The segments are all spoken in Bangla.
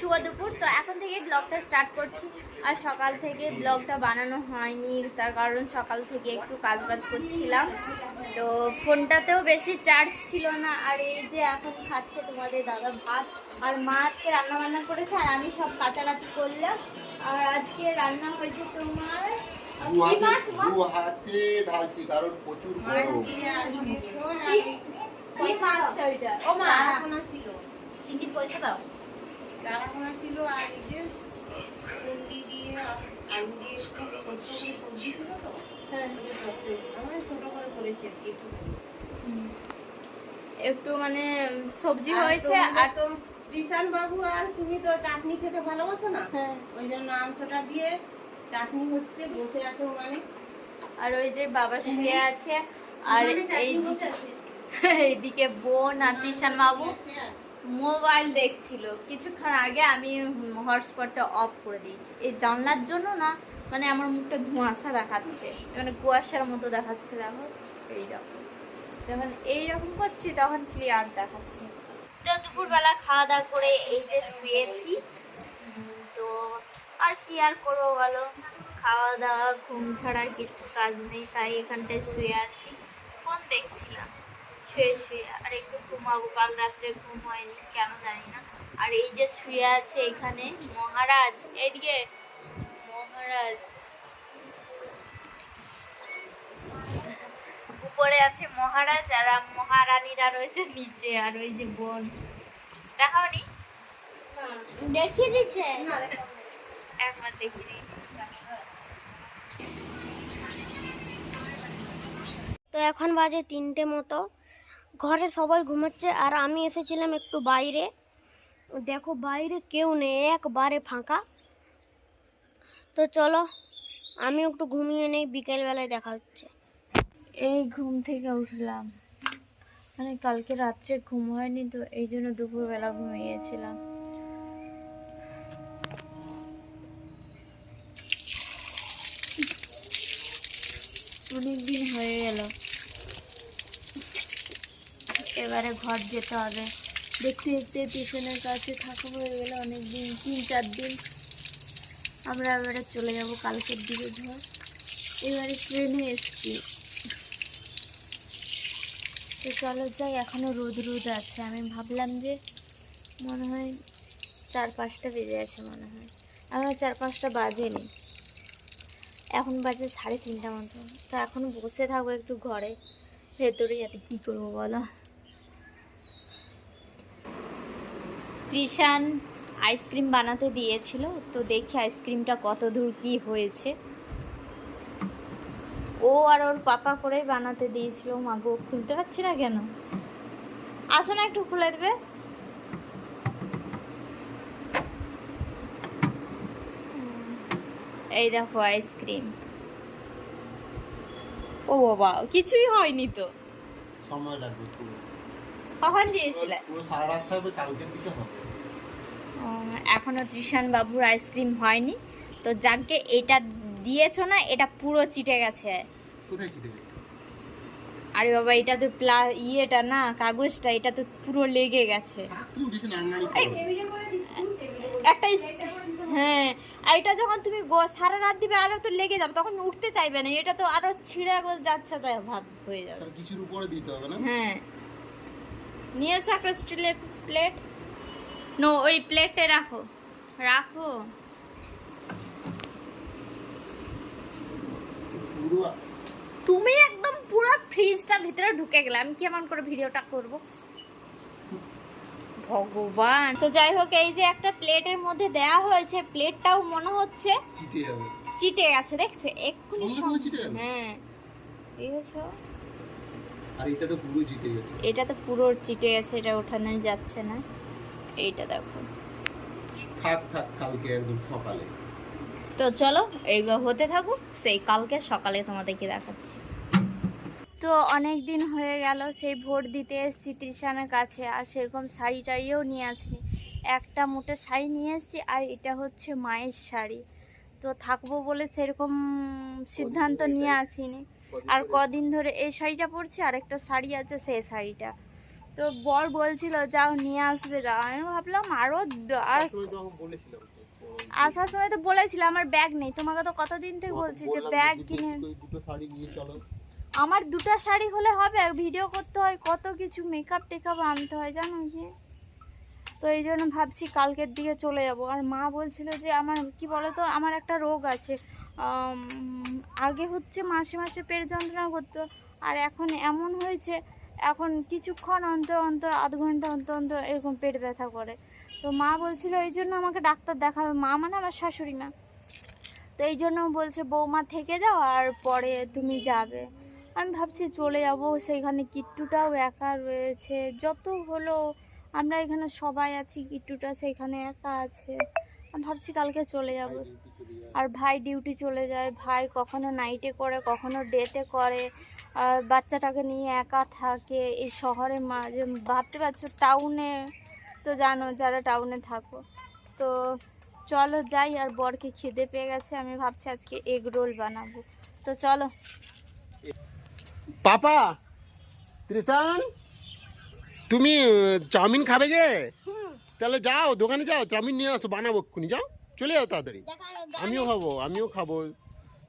শুভ দুপুর। তো এখন থেকে ব্লগটা স্টার্ট করছি। আর সকাল থেকে ব্লগটা বানানো হয়নি তার কারণ সকাল থেকে একটু কাজ বাজ করছিলাম। তো ফোনটাতেও বেশি চার্জ ছিল না। আর এই যে এখন খাচ্ছে তোমাদের দাদা ভাত। আর মা আজকে রান্না বান্না করেছে আর আমি সব কাচাকাচি করলাম। আর আজকে রান্না হয়েছে তোমার হাতে ঢালছি কারণ প্রচুর কি- কি মাছটা ওইটা? ও মা ছিল। পয়সা দাও। চারাপোনা ছিল আর এই যে কুন্ডি দিয়ে আলু দিয়ে ছোট করে সবজি ছিল তো? হ্যাঁ। আমরা ছোট করে করেছি একটু। একটু মানে সবজি হয়েছে আর তো বিশাল বাবু আর তুমি তো চাটনি খেতে ভালোবাসো না? হ্যাঁ। ওই জন্য মাংসটা দিয়ে চাটনি হচ্ছে বসে আছে ওখানে। আর ওই যে বাবা শুয়ে আছে। আর এই এইদিকে বোন আর তিশান বাবু। মোবাইল দেখছিল। কিছুক্ষণ আগে আমি হটস্পটটা অফ করে দিয়েছি। এই জানলার জন্য না মানে আমার মুখটা ধোঁয়াশা দেখাচ্ছে। মানে কুয়াশার মতো দেখাচ্ছে, দেখো। এই দেখো। যখন এইরকম করছি, তখন ক্লিয়ার দেখাচ্ছে। তো দুপুরবেলা খাওয়া দাওয়া করে এই যে শুয়েছি। তো আর কি আর করব বলো? খাওয়া দাওয়া ঘুম ছাড়া আর কিছু কাজ নেই, তাই এখানটায় শুয়ে আছি। ফোন দেখছিলাম। শুয়ে শুয়ে আর একটু ঘুমাবো কাল রাত্রে ঘুম হয়নি কেন জানি না। আর এই যে শুয়ে আছে এখানে মহারাজ এইদিকে মহারাজ। উপরে আছে মহারাজ আর মহারানীরা রয়েছে নিচে আর ওই যে বন। বোন দেখাওনি দেখিয়ে দিচ্ছে। একবার দেখিনি তো এখন বাজে তিনটে মতো। ঘরে সবাই ঘুমাচ্ছে আর আমি এসেছিলাম একটু বাইরে। দেখো বাইরে কেউ নেই, একবারে ফাঁকা। তো চলো আমি একটু ঘুমিয়ে নেই, বিকেলবেলায় দেখা হচ্ছে। এই ঘুম থেকে উঠলাম। মানে কালকে রাত্রে ঘুম হয়নি তো, এই জন্য দুপুরবেলা ঘুমিয়েছিলাম। অনেক দিন হয়ে গেল। এবারে ঘর যেতে হবে। দেখতে দেখতে টিউশনের কাছে থাকা হয়ে গেলে অনেক দিন তিন চার দিন। আমরা এবারে চলে যাব কালকের দিকে ঘর। এবারে ট্রেনে এসছি। তো চলো যাই এখনও রোদ রোদ আছে। আমি ভাবলাম যে মনে হয় চার পাঁচটা বেজে আছে মনে হয়। আমার চার পাঁচটা বাজেনি। এখন বাজে সাড়ে তিনটা মতো। তো এখন বসে থাকব একটু ঘরে। ভেতরে যাতে কী করব বলো? কৃষান আইসক্রিম বানাতে দিয়েছিল, তো দেখি আইসক্রিমটা কত দূর কী হয়েছে। ও আর ওর পাপা করেই বানাতে দিয়েছিল মাগো খুলতে পারছি না কেন? আসো না একটু খুলে দেবে। এই দেখো আইসক্রিম। ও বাবা, কিছুই হয়নি তো। সময় লাগবে কখন দিয়েছিলে? এখনও ত্রিশান বাবুর আইসক্রিম হয়নি। তো যাকে এটা দিয়েছ না এটা পুরো চিটে গেছে। আরে বাবা এটা তো প্লা ইয়েটা না কাগজটা এটা তো পুরো লেগে গেছে। একটা হ্যাঁ আর এটা যখন তুমি সারা রাত দিবে আরও তো লেগে যাবে তখন উঠতে চাইবে না। এটা তো আরও ছিঁড়ে যাচ্ছে তাই ভাব হয়ে যাবে। কিছুর উপরে দিতে হবে না? হ্যাঁ। নিয়ে এসো একটা স্টিলের প্লেট। নো ওই প্লেটে রাখো। রাখো। তুমি একদম পুরো ফ্রিজটা ভিতরে ঢুকে গেলে আমি কেমন করে ভিডিওটা করব? ভগবান। তো যাই হোক এই যে একটা প্লেটের মধ্যে দেয়া হয়েছে প্লেটটাও মনে হচ্ছে চিটে যাবে। চিটে গেছে দেখছ? এক্ষুনি সব- সঙ্গে চিটে গেল হ্যাঁ দেখেছ আর এটা তো পুরো চিটে গেছে। এটা তো পুরো চিটে গেছে এটা ওঠানো যাচ্ছে না। এইটা দেখো। থাক থাক কালকে একদম সকালে। তো চলো এইগুলো হতে থাকুক সেই কালকে সকালে তোমাদেরকে দেখাচ্ছি। তো অনেক দিন হয়ে গেল সেই ভোট দিতে এসেছি ত্রিশানের কাছে আর সেরকম শাড়ি টাড়িও নিয়ে আসিনি। একটা মোটে শাড়ি নিয়ে এসেছি আর এটা হচ্ছে মায়ের শাড়ি। তো থাকব বলে সেরকম সিদ্ধান্ত নিয়ে আসিনি। আর কদিন ধরে এই শাড়িটা পরছি আর একটা শাড়ি আছে সেই শাড়িটা। তো বর বলছিল যাও নিয়ে আসবে যাও। আমি ভাবলাম আরও তো তো। তো আসার সময় তো বলেছিলাম আমার ব্যাগ নেই। তোমাকে তো কতদিন থেকে বলছি যে ব্যাগ কিনে আমার দুটো শাড়ি হলে হবে ভিডিও করতে হয় কত কিছু মেকআপ টেকআপ আনতে হয় জানো কি? তো এই জন্য ভাবছি কালকের দিকে চলে যাব। আর মা বলছিল যে আমার কি বলতো? আমার একটা রোগ আছে আগে হচ্ছে মাসে মাসে পেট যন্ত্রণা করতো, আর এখন এমন হয়েছে, এখন কিছুক্ষণ অন্তর অন্তর, আধ ঘণ্টা অন্তর অন্তর এরকম পেট ব্যথা করে। তো মা বলছিল, এই জন্য আমাকে ডাক্তার দেখাবে। মা মানে আমার শাশুড়ি মা। তো এই জন্য বলছে, বৌমা থেকে যাও আর পরে তুমি যাবে। আমি ভাবছি, চলে যাব, সেইখানে কিট্টুটাও একা রয়েছে। যত হলো, আমরা এখানে সবাই আছি, কিট্টুটা সেইখানে একা আছে। ভাবছি কালকে চলে যাব। আর ভাই ডিউটি চলে যায় ভাই কখনো নাইটে করে কখনো ডেতে করে। আর বাচ্চাটাকে নিয়ে একা থাকে এই শহরে মাঝে ভাবতে পারছ টাউনে তো জানো যারা টাউনে থাকো। তো চলো যাই আর বরকে খিদে পেয়ে গেছে আমি ভাবছি আজকে এগ রোল বানাবো। তো চলো। পাপা ত্রিশান তুমি চাউমিন খাবে যে? তাহলে যাও দোকানে যাও চাউমিন নিয়ে আসো বানাবো এক্ষুনি যাও। চলে যাও তাড়াতাড়ি। আমিও খাব আমিও খাব।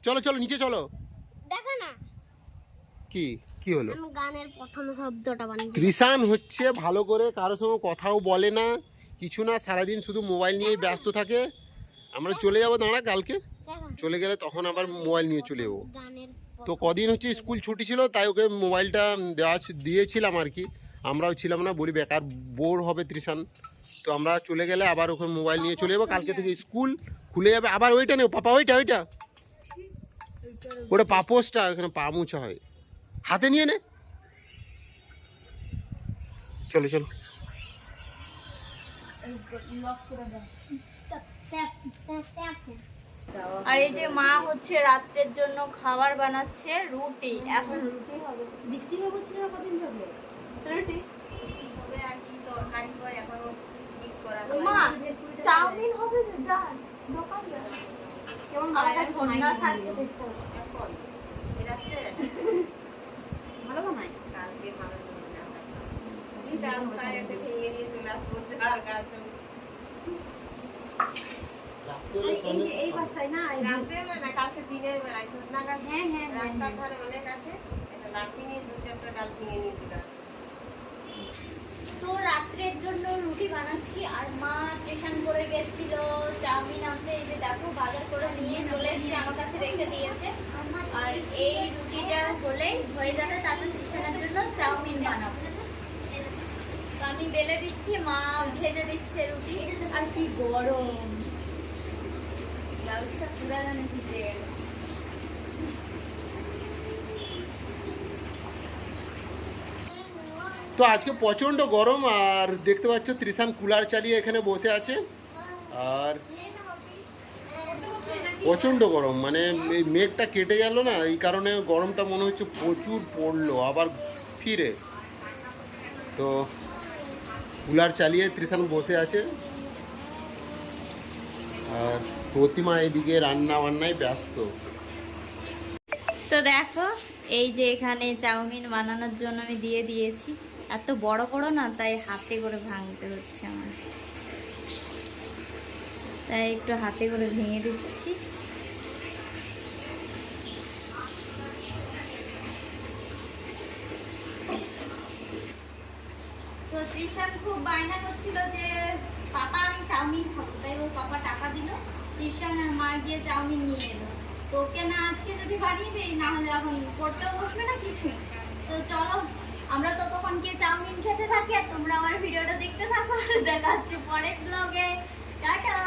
চলো চলো নিচে চলো। কি? কি হলো? আমি গানের প্রথম শব্দটা ত্রিশান হচ্ছে ভালো করে কারোর সঙ্গে কথাও বলে না কিছু না সারাদিন শুধু মোবাইল নিয়েই ব্যস্ত থাকে। আমরা চলে যাব দাঁড়া কালকে। চলে গেলে তখন আবার মোবাইল নিয়ে চলে যাব। তো কদিন হচ্ছে স্কুল ছুটি ছিল তাই ওকে মোবাইলটা দেওয়া দিয়েছিলাম আর কি। আমরাও ছিলাম না বলি বেকার বোর হবে ত্রিশান। তো আমরা চলে গেলে আবার ওখানে মোবাইল নিয়ে চলে যাব। কালকে থেকে স্কুল খুলে যাবে। আবার ওইটা নেই। পাপা ওইটা ওইটা। ওটা পাপোসটা ওখানে পা মুছা হয়। হাতে নিয়ে নে। চলো চলো। আর এই যে মা হচ্ছে রাত্রের জন্য খাবার বানাচ্ছে রুটি। এখন রুটি হবে। বৃষ্টি কদিন ধরে? রুটি হবে আর কি তরকারি হয় এখনও। মা চাউমিন হবে কেমন সন্ধ্যা। এখন? ভালো বানাই কালকে ভালো হয়। এই চলে আসব, গাছ পাশটাই না রাত্রে বেলা, কালকে দিনের বেলায়, সজনা গাছ হ্যাঁ, হ্যাঁ, হ্যাঁ, রাস্তার ধারে অনেক আছে। একটা লাঠি নিয়ে দু চারটা ডাল ভেঙে নিয়ে চলে আসব। তো রাত্রের জন্য রুটি বানাচ্ছি আর মা স্টেশন করে গেছিল চাউমিন আনতে। এই যে দেখো, বাজার করে নিয়ে চলে এসেছে, আমার কাছে রেখে দিয়েছে। আর এই রুটিটা হলেই হয়ে যাবে, তারপর স্টেশনের জন্য চাউমিন বানাবো। তো আমি বেলে দিচ্ছি, মা ভেজে দিচ্ছে রুটি। আর কি গরম। ব্লাউজটা পুরা যেন ভিজে গেল তো আজকে প্রচণ্ড গরম, আর দেখতে পাচ্ছ ত্রিশান কুলার চালিয়ে এখানে বসে আছে। আর প্রচণ্ড গরম মানে এই মেঘটা কেটে গেল না, এই কারণে গরমটা মনে হচ্ছে প্রচুর পড়ল, আবার ফিরে। তো কুলার চালিয়ে ত্রিশান বসে আছে। আর প্রতিমা এদিকে রান্না বান্নায় ব্যস্ত। তো দেখো, এই যে এখানে চাউমিন বানানোর জন্য আমি দিয়ে দিয়েছি। এত বড় বড় না, তাই হাতে করে ভাঙতে হচ্ছে আমার। তাই একটু হাতে করে ভেঙে দিচ্ছি। তো খুব বায়না করছিল যে, পাপা, আমি চাউমিন তাই পাপা টাকা আর মা গিয়ে চাউমিন নিয়ে এলো। তো ওকে না আজকে যদি হলে এখন বসবে না কিছু তো চলো আমরা ততক্ষণ গিয়ে চাউমিন খেতে থাকি আর তোমরা আমার ভিডিওটা দেখতে থাকো। দেখা হচ্ছে পরের ব্লগে টাটা!